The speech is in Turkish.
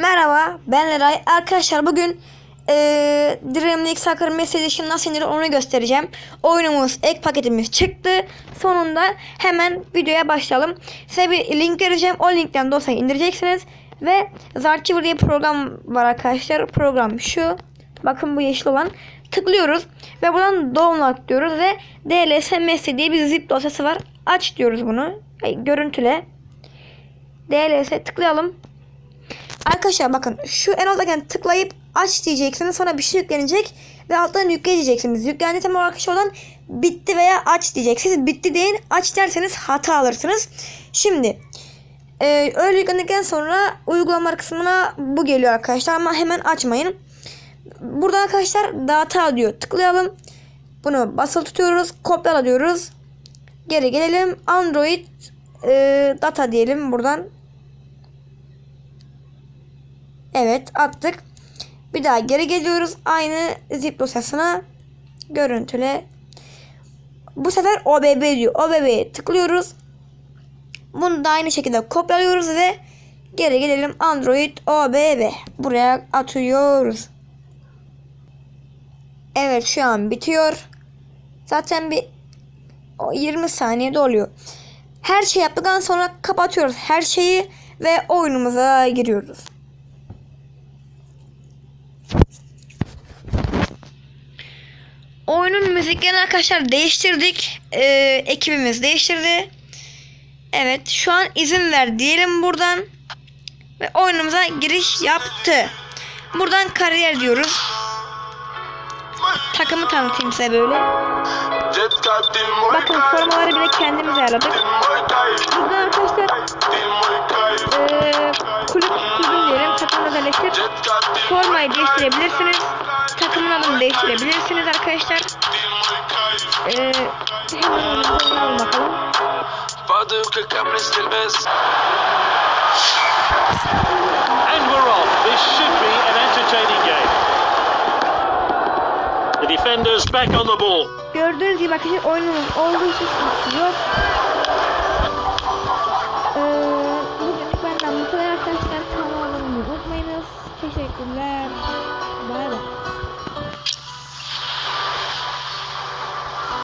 Merhaba ben Eray. Arkadaşlar bugün eee Dream League Soccer Message nasıl indirilir onu göstereceğim. Oyunumuz, ek paketimiz çıktı. Sonunda hemen videoya başlayalım. Size bir link vereceğim. O linkten dosyayı indireceksiniz. Ve Zarchiver diye program var arkadaşlar. Program şu. Bakın bu yeşil olan. Tıklıyoruz. Ve buradan download diyoruz. Ve DLS Messi diye bir zip dosyası var. Aç diyoruz bunu. Görüntüle. DLS tıklayalım. Arkadaşlar bakın şu en alttaki tıklayıp aç diyeceksiniz. Sonra bir şey yüklenecek ve alttan yükle diyeceksiniz. Yüklendi tamam arkadaşlar oradan bitti veya aç diyeceksiniz. Bitti deyin aç derseniz hata alırsınız. Şimdi e, öyle yüklendikten sonra uygulama kısmına bu geliyor arkadaşlar ama hemen açmayın. Burada arkadaşlar data diyor. Tıklayalım. Bunu basılı tutuyoruz. Kopyala diyoruz. Geri gelelim. Android e, data diyelim buradan. Evet attık. Bir daha geri geliyoruz. Aynı zip dosyasına görüntüle. Bu sefer OBB diyor. OBB'ye tıklıyoruz. Bunu da aynı şekilde kopyalıyoruz ve geri gelelim Android OBB. Buraya atıyoruz. Evet şu an bitiyor. Zaten bir o 20 saniyede oluyor. Her şey yaptıktan sonra kapatıyoruz her şeyi ve oyunumuza giriyoruz. Oyunun müziklerini arkadaşlar değiştirdik. Ee, ekibimiz değiştirdi. Evet şu an izin ver diyelim buradan. Ve oyunumuza giriş yaptı. Buradan kariyer diyoruz. Takımı tanıtayım size böyle. Bakın formaları bile kendimiz ayarladık. Buradan arkadaşlar ee, kulüp kulübün diyelim takımı özelleştir. Formayı değiştirebilirsiniz takımın adını değiştirebilirsiniz arkadaşlar. Ee, hemen oynayalım bakalım. And we're off. This should be an entertaining game. The defenders back on the ball. Gördüğünüz gibi arkadaşlar oyunumuz olduğu için yok. Ee,